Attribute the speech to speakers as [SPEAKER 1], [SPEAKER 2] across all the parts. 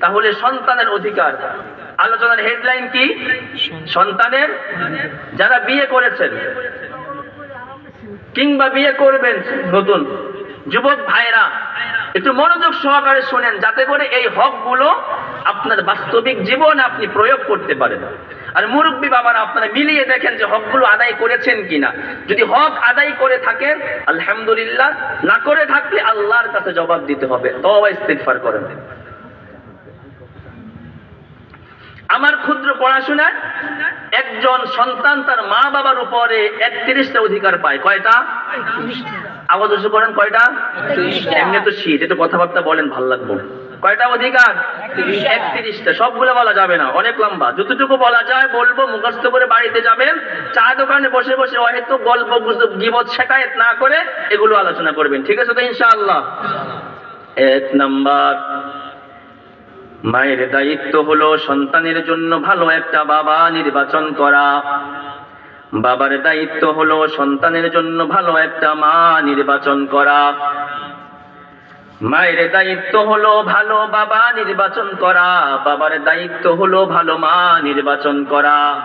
[SPEAKER 1] তাহলে সন্তানের অধিকার। আলোচনার হেডলাইন কি? সন্তানের যারা বিয়ে করেছেন কিংবা বিয়ে করবেন নতুন যুবক ভাইরা একটু মনোযোগ সহকারে শোনেন যাতে করে এই হকগুলো আপনার বাস্তবিক জীবনে আপনি প্রয়োগ করতে পারেন। আর মুরব্বী বাবারা, আপনারা মিলিয়ে দেখেন যে হকগুলো আদায় করেছেন কিনা। যদি হক আদায় করে থাকেন, আলহামদুলিল্লাহ, না করে থাকলে আল্লাহর কাছে জবাব দিতে হবে। তবা ইস্তিগফার করেন। আমার ক্ষুদ্র পড়াশোনায় একজন সন্তান তার মা বাবার উপরে একত্রিশটা অধিকার পায়। কয়টা? আওয়াজ উঁচু করেন কয়টা? এমনি তো শীত একটু কথাবার্তা বলেন ভালো লাগবো। কয়টা অধিকার? একত্রিশটা। সবগুলো বলা যাবে না অনেক লম্বা। যতটুকু বলা যায় বলব মুখস্থ করে বাড়িতে যাবেন চা দোকানে বসে বসে হয়তো গল্প গুজব গিবত শেখায়ত না করে এগুলো আলোচনা করবেন। ঠিক আছে তো ইনশাআল্লাহ? এক নাম্বার। মায়ের দায়িত্ব হলো সন্তানের জন্য ভালো একটা বাবা নির্বাচন করা। বাবার দায়িত্ব হলো সন্তানের জন্য ভালো একটা মা নির্বাচন করা। মায়ের দায়িত্ব হলো ভালো বাবা নির্বাচন করা। বাবার দায়িত্ব হলো ভালো মা নির্বাচন করা।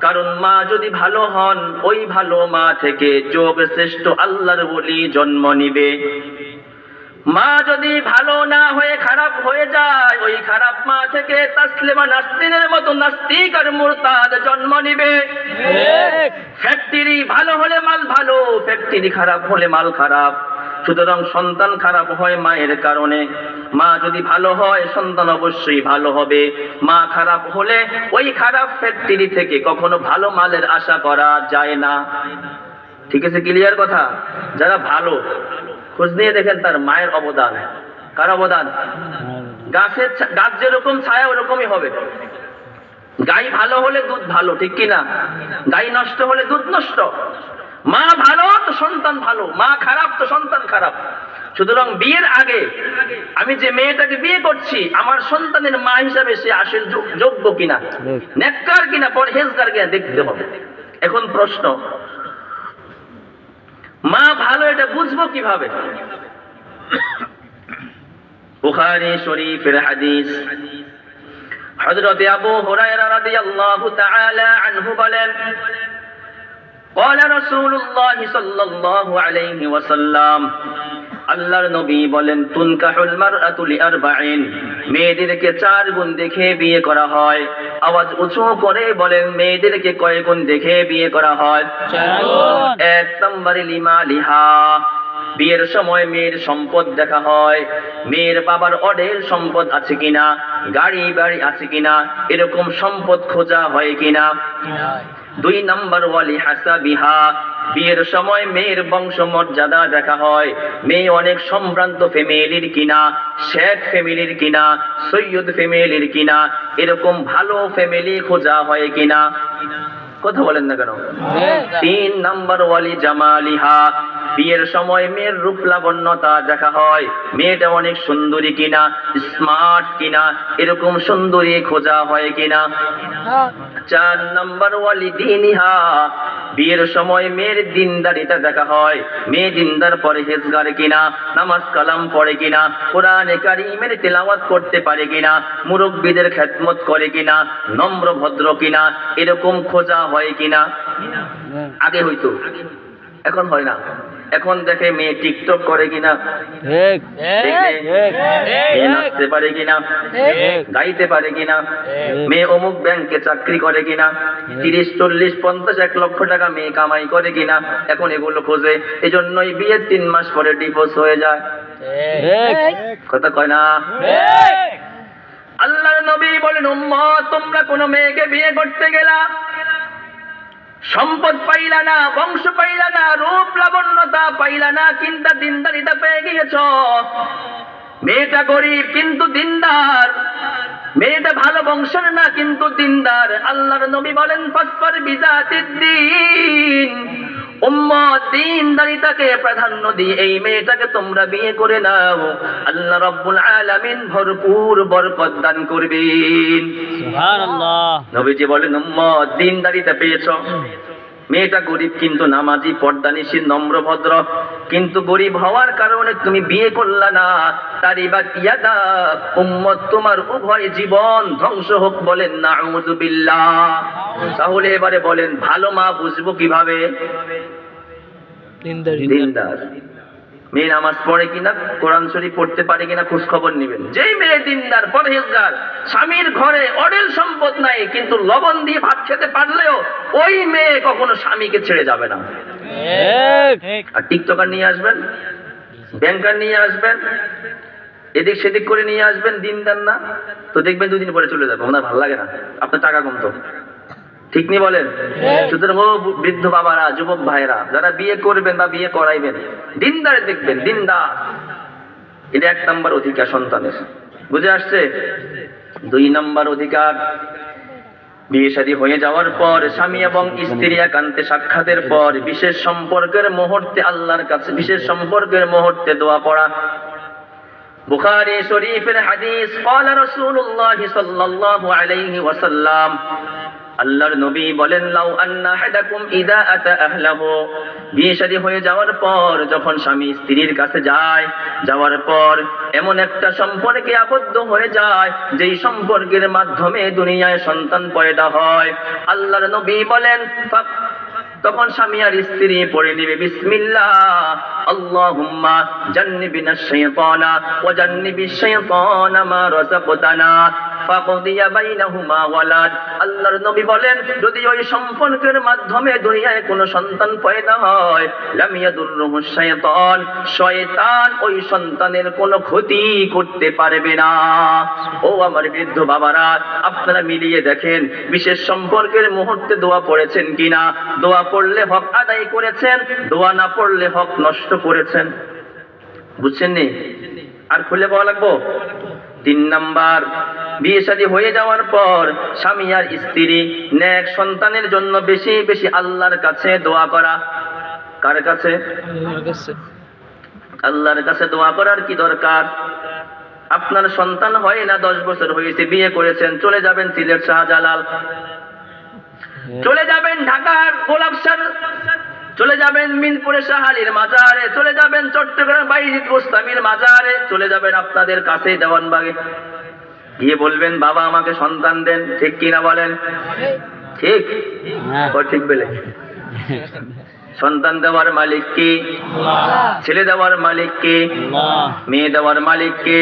[SPEAKER 1] কারণ মা যদি ভালো হন, ওই ভালো মা থেকে যোগ শ্রেষ্ঠ আল্লাহর বলি জন্ম নিবে। মা যদি ভালো না হয়ে খারাপ হয়ে যায় ওই খারাপ মা থেকে তাসলিমা নাসরিনের মতো নাস্তিক আর মুরতাদ জন্ম নিবে। ফ্যাক্টরি ভালো হলে মাল ভালো ফ্যাক্টরি খারাপ হলে মাল খারাপ। সুতরাং সন্তান খারাপ হয় মায়ের কারণে। মা যদি ভালো হয় সন্তান অবশ্যই ভালো হবে। মা খারাপ হলে ওই খারাপ ফ্যাক্টরি থেকে কখনো ভালো মালের আশা করা যায় না। ঠিক আছে ক্লিয়ার কথা? যারা ভালো খোঁজ নিয়ে দেখেন তার মায়ের অবদান। কার অবদান? গাছের গাছ যেরকম ছায়া ওরকমই হবে। গাই ভালো হলে দুধ ভালো ঠিক কি না? গাই নষ্ট হলে দুধ নষ্ট। মা ভালো তো সন্তান ভালো। মা খারাপ তো সন্তান খারাপ। সুতরাং বিয়ের আগে আমি যে মেয়েটাকে বিয়ে করছি আমার সন্তানের মা হিসাবে সে যোগ- যোগ্য কিনা? নেককার কিনা? পরহেজগার কিনা? দেখতে হবে। এখন প্রশ্ন মা ভালো এটা বুঝবো কিভাবে বুখারী শরীফের হাদিস হযরত আবু হুরায়রা রাদিয়াল্লাহু তাআলা আনহু বলেন قال رسول الله صلى الله عليه وسلم আল্লাহর নবী বলেন তুনকাহুল মারআতু লিআরবাইন মেয়েদেরকে চার গুণ দেখে বিয়ে করা হয়। আওয়াজ উঁচু করে বলেন মেয়েদেরকে কয় গুণ দেখে বিয়ে করা হয়? এক নম্বরে লিমা লিহা। বিয়ের সময় মেয়ের সম্পদ দেখা হয়। মেয়ের বাবার অডের সম্পদ আছে কিনা? গাড়ি বাড়ি আছে কিনা? এরকম সম্পদ খোঁজা হয় কিনা? দুই নাম্বার ওয়ালি হাসা বিহা বিয়ের সময় মেয়ের বংশ মর্যাদা দেখা হয়। মেয়ে অনেক সম্ভ্রান্ত ফ্যামিলির কিনা শেখ ফ্যামিলির কিনা সৈয়দ ফ্যামিলির কিনা এরকম ভালো ফ্যামিলি খোঁজা হয় কিনা? কথা বলেন না কেন? তিন নাম্বার ওয়ালি জামালিহা বিয়ের সময় মেয়ের রূপ লাবণ্যতা দেখা হয়। মেয়েটা অনেক সুন্দরী কিনা স্মার্ট কিনা এরকম সুন্দরী খোঁজা হয় কিনা। চার নম্বর ওয়ালি দিনিহা বিয়ের সময় মেয়ের দিনদারিতা দেখা হয়। মেয়ে দিনদার পরে হেজগার কিনা নামাজ কালাম পড়ে কিনা কোরআনে কারিমের তেলাওয়াত করতে পারে কিনা মুরব্বীদের খেদমত করে কিনা নম্র ভদ্র কিনা এরকম খোঁজা হয় কিনা? আগে হইতো এখন হয় না। এখন দেখে মেয়ে টিকটক করে কিনা? মেয়ে নাচতে পারে কিনা? গাইতে পারে কিনা? মেয়ে অমুক ব্যাংকে চাকরি করে কিনা? তিরিশ চল্লিশ পঞ্চাশ এক লক্ষ টাকা মেয়ে কামাই করে কিনা? এখন এগুলো খোঁজে। এই জন্যই বিয়ের তিন মাস পরে ডিভোর্স হয়ে যায়। কথা কয় না? আল্লাহর নবী বলেন উম্মত তোমরা কোন মেয়েকে বিয়ে করতে গেলা? সম্পদ পাইলা না, বংশ পাইলা না, রূপ লাবণ্যতা পাইলা না, চিন্তা দিনদারিতা পেয়ে গিয়েছ। মেয়েটা গরিব কিন্তু দিনদার। মেয়েটা ভালো বংশের না কিন্তু দিনদার। আল্লাহর নবী বলেন, ফসফর বিজাতির দিন উম্মত দিনদারিতাকে প্রাধান্য দিয়ে এই মেয়েটাকে তোমরা বিয়ে করে নাও। আল্লাহ রব্বুল আলামিন ভরপুর বরকত দান করবেন। নবীজি বলেন উম্মত দিনদারিতা পেয়েছ। মেয়েটা গরিব কিন্তু নামাজি পর্দানিসী নম্রভদ্র। কিন্তু গরিব হওয়ার কারণে তুমি বিয়ে করলা না। তারি বা ইয়াদা উম্মত তোমার উভয় জীবন ধ্বংস হোক বলেন না তাহলে এবারে বলেন ভালো মা বুঝব কীভাবে? দিনদার মেয়ে নামাজ পড়ে কিনা কোরআন শরীফ পড়তে পারে কিনা খোঁজ খবর নেবেন। যেই মেয়ে দিনদার পরহেজগার স্বামীর ঘরে অডেল সম্পদ নাই কিন্তু লবণ দিয়ে ভাত খেতে পারলেও ওই মেয়ে কখনো স্বামীকে ছেড়ে যাবে না। আর টিকটকার নিয়ে আসবেন ব্যাংকার নিয়ে আসবেন এদিক সেদিক করে নিয়ে আসবেন দিন দেন না। তো দেখবেন দুদিন পরে চলে যাবে। ওনার ভালো লাগে না। আপনার টাকা কমতো। ঠিক নি বলেন সুতরাং ও বৃদ্ধ বাবারা যুবক ভাইরা যারা বিয়ে করবেন বা বিয়ে করাইবেন দিনদারে দেখবেন দিনদার এটা এক নাম্বার অধিকার সন্তানের বুঝে আসছে দুই নাম্বার অধিকার বিয়ে শাদী হয়ে যাওয়ার পর স্বামী এবং স্ত্রী একান্তে সাক্ষাতের পর বিশেষ সম্পর্কের মুহূর্তে আল্লাহর কাছে বিশেষ সম্পর্কের মুহূর্তে দোয়া পড়া বুখারী শরীফের হাদিস قال رسول الله صلى الله عليه وسلم আল্লাহর নবী বলেন, লাউ আন্না হাদাকুম ইদা আতা আহলাহু। বিয়ে শাদী হয়ে যাওয়ার পর যখন স্বামী স্ত্রীর কাছে যায়, যাওয়ার পর এমন একটা সম্পর্কে আবদ্ধ হয়ে যায়, যেই সম্পর্কের মাধ্যমে দুনিয়ায় সন্তান পয়দা হয়। আল্লাহর নবী বলেন তখন স্বামী আর স্ত্রী পড়ে নিবে, বিসমিল্লাহ। আল্লাহুম্মা জান্নিবিনা শাইতানা ওয়া জান্নিবিশ শাইতানা মা রাযাকতানা। আল্লাহর নবী বলেন, যদি ওই সম্পর্কের মাধ্যমে দুনিয়ায় কোনো সন্তান পয়দা হয় শয়তান ওই সন্তানের কোনো ক্ষতি করতে পারবে না। ও আমার বৃদ্ধ বাবারা, আপনারা মিলিয়ে দেখেন, বিশেষ সম্পর্কের মুহূর্তে দোয়া পড়েছেন কিনা? দোয়া পড়লে হক আদায় করেছেন, দোয়া না পড়লে হক নষ্ট করেছেন। বুঝছেন নি? আর খুলে বলা লাগবো? তিন নাম্বার বিয়ে শাদী হয়ে যাওয়ার পর স্বামী আর স্ত্রী নেক সন্তানের জন্য বেশি বেশি আল্লাহর কাছে দোয়া করা। কার কাছে? আল্লাহর কাছে দোয়া করার কি দরকার? আপনার সন্তান হয় না, দশ বছর হয়েছে, বিয়ে করেছেন, চলে যাবেন সিলেট শাহজালাল। চলে যাবেন ঢাকার গোলাপসার চলে যাবেন মিনপুরে শাহালির মাজারে। চলে যাবেন চট্টগ্রাম বাইজিৎ গোস্তামির মাজারে। চলে যাবেন আপনাদের কাছে দেওয়ানবাগে। গিয়ে বলবেন বাবা আমাকে সন্তান দেন। ঠিক কিনা বলেন? ঠিক। ও ঠিক বলে। সন্তান দেওয়ার মালিক কি? ছেলে দেওয়ার মালিক কি? মেয়ে দেওয়ার মালিক কে?